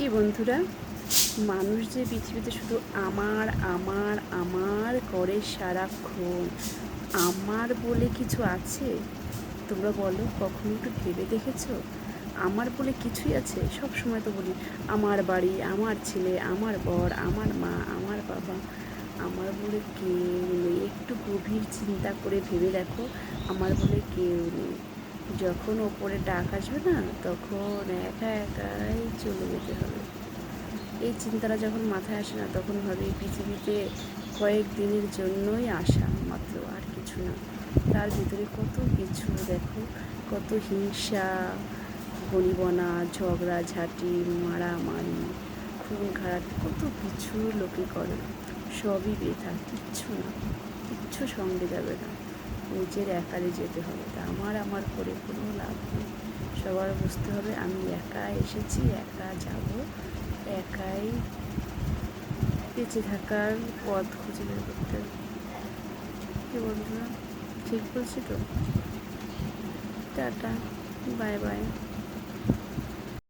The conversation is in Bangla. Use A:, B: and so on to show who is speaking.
A: কি বন্ধুরা? মানুষ যে পৃথিবীতে শুধু আমার আমার আমার করে সারাক্ষণ, আমার বলে কিছু আছে? তোমরা বলো, কখনো একটু ভেবে দেখেছ? আমার বলে কিছুই আছে? সব সময় তো বলি, আমার বাড়ি, আমার ছেলে, আমার বর, আমার মা, আমার বাবা। আমার বলে কেউ নেই। একটু গভীর চিন্তা করে ভেবে দেখো, আমার বলে কেউ নেই। যখন ওপরে ডাক আসবে না, তখন একা একাই চলে যেতে হবে। এই চিন্তাটা যখন মাথায় আসে না, তখন ভাবি পৃথিবীতে কয়েক দিনের জন্যই আসা মাত্র আর কিছু না। তার ভিতরে কত কিছু দেখো, কত হিংসা, বনিবনা, ঝগড়া, ঝাঁটি, মারামারি, খুন, খারাপ, কত কিছু লোকে করে। সবই বেথা, কিচ্ছু না, কিচ্ছু সঙ্গে যাবে না। নিজের একারে যেতে হবে। তা আমার আমার করে কোনো লাভ নেই। সবার বুঝতে হবে, আমি একা এসেছি, একা যাব, একাই বেঁচে থাকার পথ খুঁজে বের করতে হবে। কি বন্ধুরা ঠিক বলছি তো? টাটা, বাই বাই।